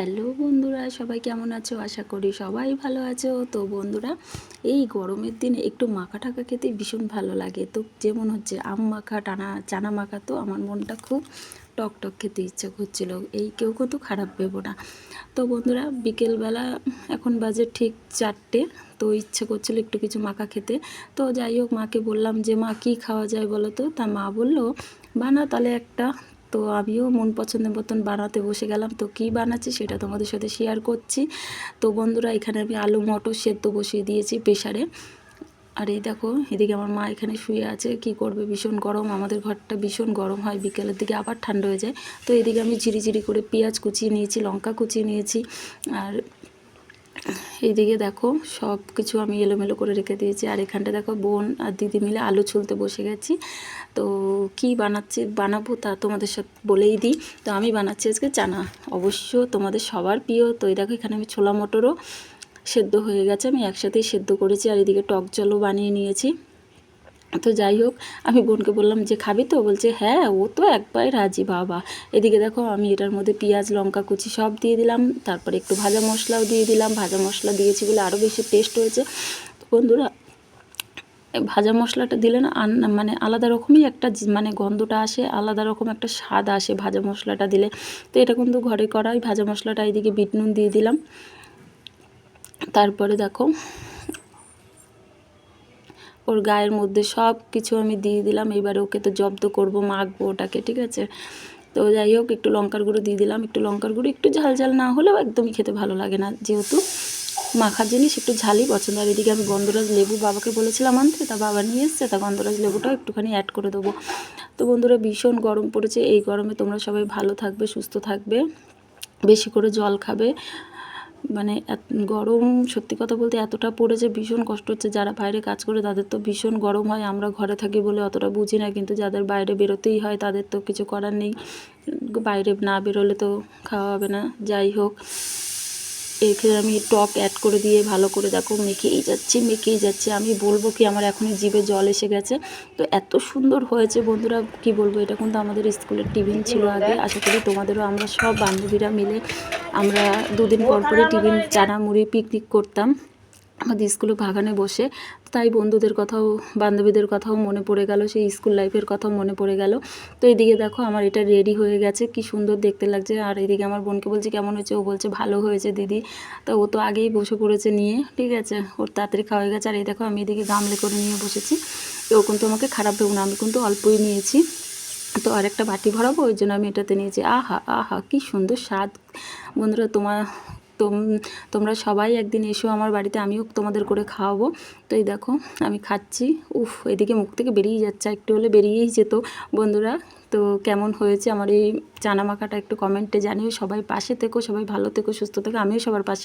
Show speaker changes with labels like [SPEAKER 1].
[SPEAKER 1] Hello বন্ধুরা, সবাই কেমন আছো? আশা করি সবাই ভালো আছো। তো বন্ধুরা, এই গরমের দিনে একটু মাখা টাকা খেতে ভীষণ ভালো লাগে। তো যেমন হচ্ছে আম মাখা, টানা, চানা মাখা, তো আমার মনটা খুব টক টক খেতে ইচ্ছা করছিল। এই কেউ কিন্তু খারাপ ভেবো না। তো বন্ধুরা, বিকেলবেলা এখন বাজে ঠিক চারটে, তো ইচ্ছে করছিল একটু কিছু মাখা খেতে। তো যাই হোক, মাকে বললাম যে, মা, কি খাওয়া যায় বলো তো? তা মা বলল বানা তাহলে একটা তো আমিও মন পছন্দের মতন বানাতে বসে গেলাম। তো কি বানাচ্ছি সেটা তোমাদের সাথে শেয়ার করছি। তো বন্ধুরা, এখানে আমি আলু মটর সেদ্ধ বসিয়ে দিয়েছি প্রেশারে আর এই দেখো, এদিকে আমার মা এখানে শুয়ে আছে। কি করবে? ভীষণ গরম। আমাদের ঘরটা ভীষণ গরম হয়। বিকেলের দিকে আবার ঠান্ডা হয়ে যায়। তো এদিকে আমি ঝিরিঝিরি করে পেঁয়াজ কুচিয়ে নিয়েছি, লঙ্কা কুচিয়ে নিয়েছি। আর এইদিকে দেখো সব কিছু আমি এলোমেলো করে রেখে দিয়েছি। আর এখানটা দেখো, বোন আর দিদি মিলে আলু ছুলতে বসে গেছি। তো কি বানাচ্ছি, বানাবো তা তোমাদের সাথে বলেই দিই। তো আমি বানাচ্ছি আজকে চানা। অবশ্য তোমাদের সবার প্রিয়, তো এই দেখো এখানে আমি ছোলা মটরও সেদ্ধ হয়ে গেছে। আমি একসাথেই সেদ্ধ করেছি আর এদিকে টক জলও বানিয়ে নিয়েছি। তো যাই হোক, আমি বোনকে বললাম, যে খাবি তো? বলছে হ্যাঁ ও তো একবার রাজি, বাবা। এদিকে দেখো, আমি এটার মধ্যে পেঁয়াজ, লঙ্কা, কুচি সব দিয়ে দিলাম। তারপরে একটু ভাজা মশলাও দিয়ে দিলাম। ভাজা মশলা দিয়েছি বলে আরও বেশি টেস্ট হয়েছে। বন্ধুরা, ভাজা মশলাটা দিলে না মানে আলাদা রকমই একটা মানে গন্ধটা আসে, আলাদা রকম একটা স্বাদ আসে ভাজা মশলাটা দিলে। তো এটা কিন্তু ঘরে করাই ভাজা মশলাটা এইদিকে বিট নুন দিয়ে দিলাম। তারপরে দেখো ওর গায়ের মধ্যে সব কিছু আমি দিয়ে দিলাম। এবারে ওকে তো জব্দ করব, মাখবো ওটাকে, ঠিক আছে? তো যাই হোক, একটু লঙ্কার গুঁড়ো দিয়ে দিলাম। একটু লঙ্কার গুঁড়ো, একটু ঝাল ঝাল না হলেও একদমই খেতে ভালো লাগে না। যেহেতু মাখার জিনিস একটু ঝালই পছন্দ। আর এদিকে আমি গন্ধরাজ লেবু বাবাকে বলেছিলাম, আনতে। তা বাবা নিয়ে এসছে, তা গন্ধরাজ লেবুটাও একটুখানি অ্যাড করে দেবো। তো বন্ধুরা, ভীষণ গরম পড়েছে। এই গরমে তোমরা সবাই ভালো থাকবে, সুস্থ থাকবে। বেশি করে জল খাবে। মানে গরম, সত্যি কথা বলতে এতটা পড়েছে ভীষণ কষ্ট হচ্ছে। যারা বাইরে কাজ করে তাদের তো ভীষণ গরম হয়, আমরা ঘরে থাকি বলে অতটা বুঝি না। কিন্তু যাদের বাইরে বেরোতেই হয় তাদের তো কিছু করার নেই। বাইরে না বেরোলে তো খাওয়া হবে না। যাই হোক। এখানে আমি টক অ্যাড করে দিয়ে ভালো করে দেখো মেখেই যাচ্ছি মেখেই যাচ্ছে। আমি বলব কি আমার এখনই জিভে জল এসে গেছে। তো এত সুন্দর হয়েছে বন্ধুরা কি বলব এটা কিন্তু আমাদের স্কুলের টিফিন ছিল আগে। আশা করি তোমাদেরও আমরা সব বান্ধবীরা মিলে আমরা দুদিন পর পরে টিফিন চানা মুড়ি পিকনিক করতাম। আমাদের স্কুলে বাগানে বসে, তাই বন্ধুদের কথাও, বান্ধবীদের কথাও মনে পড়ে গেল, সেই স্কুল লাইফের কথাও মনে পড়ে গেল। তো এদিকে দেখো আমার এটা রেডি হয়ে গেছে, কি সুন্দর দেখতে লাগছে। আর এদিকে আমার বোনকে বলছে, কেমন হয়েছে? ও বলছে, ভালো হয়েছে দিদি। তো ও তো আগেই বসে পড়েছে নিয়ে, ঠিক আছে? ওর তাড়াতাড়ি খাওয়া হয়ে গেছে। আর এই দেখো আমি এদিকে গামলে করে নিয়ে বসেছি। ও কিন্তু আমাকে খারাপ ভেবো না, আমি কিন্তু অল্পই নিয়েছি। তো আরেকটা বাটি ভরাবো, ওই জন্য আমি এটাতে নিয়েছি। আহা আহা, কি সুন্দর স্বাদ। বন্ধুরা, তোমার তোম তোমরা সবাই একদিন এসো আমার বাড়িতে, আমিও তোমাদের করে খাওয়াবো। তো এই দেখো, আমি খাচ্ছি। উফ, এদিকে মুখ থেকে বেরিয়ে যাচ্ছে, একটু হলে বেরিয়েই যেত। বন্ধুরা, তো কেমন হয়েছে আমার এই চানা মাখাটা একটু কমেন্টে জানিও। সবাই পাশে থেকো, সবাই ভালো থেকো, সুস্থ থেকো, আমিও সবার পাশে